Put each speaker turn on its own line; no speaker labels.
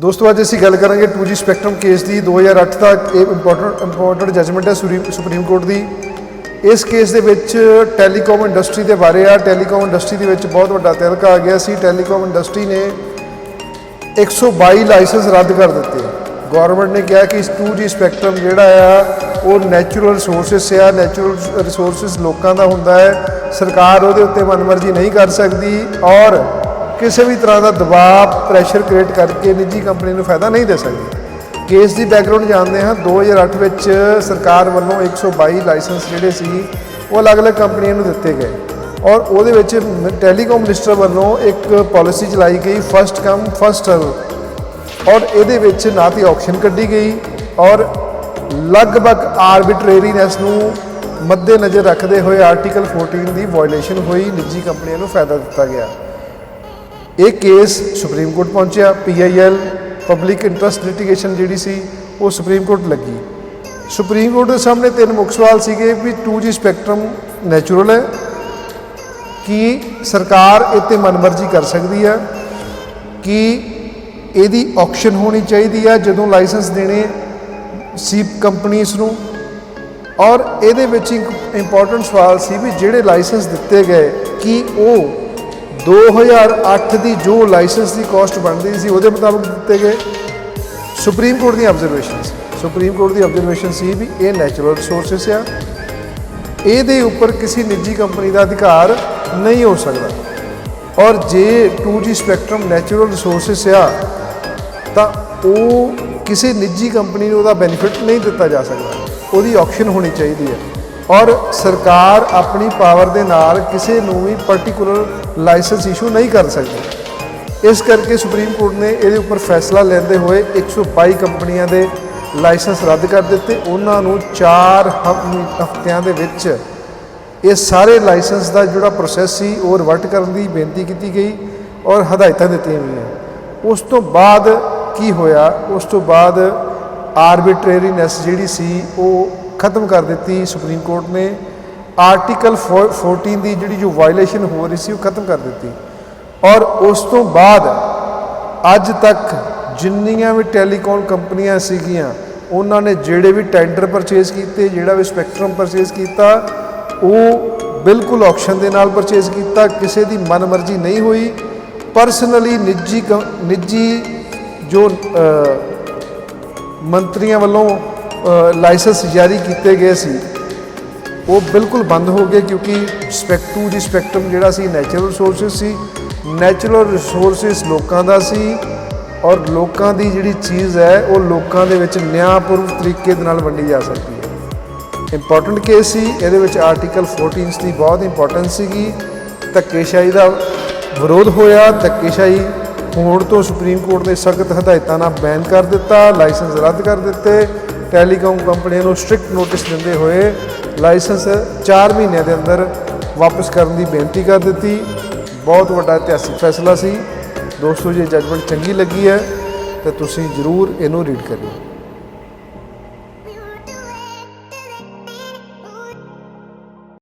ਦੋਸਤੋ, ਅੱਜ ਅਸੀਂ ਗੱਲ ਕਰਾਂਗੇ 2G ਸਪੈਕਟਰਮ ਕੇਸ ਦੀ। 2008 ਦਾ ਇਹ ਇੰਪੋਰਟੈਂਟ ਇੰਪੋਰਟੈਂਟ ਜਜਮੈਂਟ ਹੈ ਸੁਰੀ- ਸੁਪਰੀਮ ਕੋਰਟ ਦੀ। ਇਸ ਕੇਸ ਦੇ ਵਿੱਚ ਟੈਲੀਕਾਮ ਇੰਡਸਟਰੀ ਦੇ ਬਾਰੇ ਆ। ਟੈਲੀਕਾਮ ਇੰਡਸਟਰੀ ਦੇ ਵਿੱਚ ਬਹੁਤ ਵੱਡਾ ਤਿਲਕਾ ਆ ਗਿਆ ਸੀ। ਟੈਲੀਕਾਮ ਇੰਡਸਟਰੀ ਨੇ 122 ਲਾਇਸੈਂਸ ਰੱਦ ਕਰ ਦਿੱਤੇ। ਗਵਰਨਮੈਂਟ ਨੇ ਕਿਹਾ ਕਿ ਇਸ 2G ਸਪੈਕਟਰਮ ਜਿਹੜਾ ਆ, ਉਹ ਨੈਚੁਰਲ ਰਿਸੋਰਸਸ ਆ। ਨੈਚੁਰਲ ਰਿਸੋਰਸਸ ਲੋਕਾਂ ਦਾ ਹੁੰਦਾ ਹੈ। ਸਰਕਾਰ ਉਹਦੇ ਉੱਤੇ ਮਨਮਰਜ਼ੀ ਨਹੀਂ ਕਰ ਸਕਦੀ। ਔਰ ਕਿਸੇ ਵੀ ਤਰ੍ਹਾਂ ਦਾ ਦਬਾਅ ਪ੍ਰੈਸ਼ਰ ਕ੍ਰੀਏਟ ਕਰਕੇ ਨਿੱਜੀ ਕੰਪਨੀ ਨੂੰ ਫਾਇਦਾ ਨਹੀਂ ਦੇ ਸਕਦੀ। ਕੇਸ ਦੀ ਬੈਕਗ੍ਰਾਉਂਡ ਜਾਣਦੇ ਹਾਂ। 2008 ਵਿੱਚ ਸਰਕਾਰ ਵੱਲੋਂ 122 ਲਾਇਸੈਂਸ ਜਿਹੜੇ ਸੀ ਉਹ ਅਲੱਗ-ਅਲੱਗ ਕੰਪਨੀਆਂ ਨੂੰ ਦਿੱਤੇ ਗਏ। ਔਰ ਉਹਦੇ ਵਿੱਚ ਟੈਲੀਕਾਮ ਮਿਨਿਸਟਰ ਵੱਲੋਂ ਇੱਕ ਪਾਲਿਸੀ ਚਲਾਈ ਗਈ ਫਸਟ ਕਮ ਫਸਟ ਸਰਵ ਔਰ ਇਹਦੇ ਵਿੱਚ ਨਾ ਤੇ ਆਕਸ਼ਨ ਕੱਢੀ ਗਈ ਔਰ ਲਗਭਗ ਆਰਬਿਟਰੇਰੀਨੈਸ ਨੂੰ ਮੱਦੇਨਜ਼ਰ ਰੱਖਦੇ ਹੋਏ ਆਰਟੀਕਲ 14 ਦੀ ਵਾਇਓਲੇਸ਼ਨ ਹੋਈ, ਨਿੱਜੀ ਕੰਪਨੀਆਂ ਨੂੰ ਫਾਇਦਾ ਦਿੱਤਾ ਗਿਆ। ਇਹ ਕੇਸ ਸੁਪਰੀਮ ਕੋਰਟ ਪਹੁੰਚਿਆ ਪੀਆਈਐਲ ਪਬਲਿਕ ਇੰਟਰਸਟ ਲਿਟੀਗੇਸ਼ਨ ਜਿਹੜੀ ਸੀ, ਉਹ ਸੁਪਰੀਮ ਕੋਰਟ ਲੱਗੀ। ਸੁਪਰੀਮ ਕੋਰਟ ਦੇ ਸਾਹਮਣੇ ਤਿੰਨ ਮੁੱਖ ਸਵਾਲ ਸੀਗੇ ਵੀ 2G ਸਪੈਕਟਰਮ ਨੈਚੁਰਲ ਹੈ, ਕਿ ਸਰਕਾਰ ਇਹ 'ਤੇ ਮਨਮਰਜ਼ੀ ਕਰ ਸਕਦੀ ਹੈ, ਕਿ ਇਹਦੀ ਆਕਸ਼ਨ ਹੋਣੀ ਚਾਹੀਦੀ ਹੈ ਜਦੋਂ ਲਾਇਸੈਂਸ ਦੇਣੇ ਸੀ ਕੰਪਨੀਆਂ ਨੂੰ, ਔਰ ਇਹਦੇ ਵਿੱਚ ਇੱਕ ਇੰਪੋਰਟੈਂਟ ਸਵਾਲ ਸੀ ਵੀ ਜਿਹੜੇ ਲਾਇਸੈਂਸ ਦਿੱਤੇ ਗਏ, ਕਿ ਉਹ 2008 ਦੀ ਜੋ ਲਾਇਸੈਂਸ ਦੀ ਕਾਸਟ ਬਣਦੀ ਸੀ, ਉਹਦੇ ਮੁਤਾਬਕ ਦਿੱਤੇ ਗਏ। ਸੁਪਰੀਮ ਕੋਰਟ ਦੀ ਆਬਜ਼ਰਵੇਸ਼ਨ ਸੀ। ਸੁਪਰੀਮ ਕੋਰਟ ਦੀ ਆਬਜ਼ਰਵੇਸ਼ਨ ਸੀ ਵੀ ਇਹ ਨੈਚੁਰਲ ਰਿਸੋਰਸਸ ਆ। ਇਹਦੇ ਉੱਪਰ ਕਿਸੇ ਨਿੱਜੀ ਕੰਪਨੀ ਦਾ ਅਧਿਕਾਰ ਨਹੀਂ ਹੋ ਸਕਦਾ। ਔਰ ਜੇ 2G ਸਪੈਕਟਰਮ ਨੈਚੁਰਲ ਰਿਸੋਰਸਸ ਆ, ਤਾਂ ਉਹ ਕਿਸੇ ਨਿੱਜੀ ਕੰਪਨੀ ਨੂੰ ਉਹਦਾ ਬੈਨੀਫਿਟ ਨਹੀਂ ਦਿੱਤਾ ਜਾ ਸਕਦਾ। ਉਹਦੀ ਆਕਸ਼ਨ ਹੋਣੀ ਚਾਹੀਦੀ ਹੈ। ਔਰ ਸਰਕਾਰ ਆਪਣੀ ਪਾਵਰ ਦੇ ਨਾਲ ਕਿਸੇ ਨੂੰ ਵੀ ਪਾਰਟਿਕੂਲਰ ਲਾਇਸੈਂਸ ਇਸ਼ੂ ਨਹੀਂ ਕਰ ਸਕਦੀ। ਇਸ ਕਰਕੇ ਸੁਪਰੀਮ ਕੋਰਟ ਨੇ ਇਹਦੇ ਉੱਪਰ ਫੈਸਲਾ ਲੈਂਦੇ ਹੋਏ 122 ਕੰਪਨੀਆਂ ਦੇ ਲਾਇਸੈਂਸ ਰੱਦ ਕਰ ਦਿੱਤੇ। ਉਹਨਾਂ ਨੂੰ 4 ਹਫ਼ਤਿਆਂ ਦੇ ਵਿੱਚ ਇਹ ਸਾਰੇ ਲਾਇਸੈਂਸ ਦਾ ਜਿਹੜਾ ਪ੍ਰੋਸੈਸ ਸੀ, ਉਹ ਰਿਵਰਟ ਕਰਨ ਦੀ ਬੇਨਤੀ ਕੀਤੀ ਗਈ ਔਰ ਹਦਾਇਤਾਂ ਦਿੱਤੀਆਂ ਗਈਆਂ। ਉਸ ਤੋਂ ਬਾਅਦ ਕੀ ਹੋਇਆ? ਉਸ ਤੋਂ ਬਾਅਦ ਆਰਬਿਟਰੇਰੀਨੈਸ ਜਿਹੜੀ ਸੀ, ਉਹ ਖਤਮ ਕਰ ਦਿੱਤੀ ਸੁਪਰੀਮ ਕੋਰਟ ਨੇ। ਆਰਟੀਕਲ 14 ਦੀ ਜਿਹੜੀ ਜੋ ਵਾਇਲੇਸ਼ਨ ਹੋ ਰਹੀ ਸੀ, ਉਹ ਖਤਮ ਕਰ ਦਿੱਤੀ। ਔਰ ਉਸ ਤੋਂ ਬਾਅਦ ਅੱਜ ਤੱਕ ਜਿੰਨੀਆਂ ਵੀ ਟੈਲੀਕਾਮ ਕੰਪਨੀਆਂ ਸੀਗੀਆਂ, ਉਹਨਾਂ ਨੇ ਜਿਹੜੇ ਵੀ ਟੈਂਡਰ ਪਰਚੇਸ ਕੀਤੇ, ਜਿਹੜਾ ਵੀ ਸਪੈਕਟਰਮ ਪਰਚੇਸ ਕੀਤਾ, ਉਹ ਬਿਲਕੁਲ ਆਕਸ਼ਨ ਦੇ ਨਾਲ ਪਰਚੇਸ ਕੀਤਾ, ਕਿਸੇ ਦੀ ਮਨਮਰਜ਼ੀ ਨਹੀਂ ਹੋਈ। ਪਰਸਨਲੀ ਨਿੱਜੀ ਕ- ਨਿੱਜੀ ਜੋ ਮੰਤਰੀਆਂ ਵੱਲੋਂ ਲਾਇਸੈਂਸ ਜਾਰੀ ਕੀਤੇ ਗਏ ਸੀ, ਉਹ ਬਿਲਕੁਲ ਬੰਦ ਹੋ ਗਏ ਕਿਉਂਕਿ ਸਪੈਕਟੂ ਦੀ ਸਪੈਕਟਰਮ ਜਿਹੜਾ ਸੀ ਨੈਚੁਰਲ ਰਿਸੋਰਸਸ ਸੀ ਨੈਚੁਰਲ ਰਿਸੋਰਸਸ ਲੋਕਾਂ ਦਾ ਸੀ ਔਰ ਲੋਕਾਂ ਦੀ ਜਿਹੜੀ ਚੀਜ਼ ਹੈ, ਉਹ ਲੋਕਾਂ ਦੇ ਵਿੱਚ ਨਿਆਂਪੂਰਵਕ ਤਰੀਕੇ ਦੇ ਨਾਲ ਵੰਡੀ ਜਾ ਸਕਦੀ ਹੈ। ਇੰਪੋਰਟੈਂਟ ਕੇਸ ਸੀ, ਇਹਦੇ ਵਿੱਚ ਆਰਟੀਕਲ 14 ਦੀ ਬਹੁਤ ਇੰਪੋਰਟੈਂਸ ਸੀਗੀ। ਧੱਕੇਸ਼ਾਹੀ ਦਾ ਵਿਰੋਧ ਹੋਇਆ, ਧੱਕੇਸ਼ਾਹੀ ਹੁਣ ਤੋਂ ਸੁਪਰੀਮ ਕੋਰਟ ਨੇ ਸਖਤ ਹਦਾਇਤਾਂ ਨਾਲ ਬੈਨ ਕਰ ਦਿੱਤਾ, ਲਾਇਸੈਂਸ ਰੱਦ ਕਰ ਦਿੱਤੇ। ਟੈਲੀਕਾਮ ਕੰਪਨੀਆਂ ਨੂੰ ਸਟ੍ਰਿਕਟ ਨੋਟਿਸ ਦਿੰਦੇ ਹੋਏ ਲਾਇਸੈਂਸ 4 ਮਹੀਨਿਆਂ ਦੇ ਅੰਦਰ ਵਾਪਸ ਕਰਨ ਦੀ ਬੇਨਤੀ ਕਰ ਦਿੱਤੀ। ਬਹੁਤ ਵੱਡਾ ਇਤਿਹਾਸਿਕ ਫੈਸਲਾ ਸੀ। ਦੋਸਤੋ, ਜੇ ਜੱਜਮੈਂਟ ਚੰਗੀ ਲੱਗੀ ਹੈ, ਤਾਂ ਤੁਸੀਂ ਜ਼ਰੂਰ ਇਹਨੂੰ ਰੀਡ ਕਰਿਓ।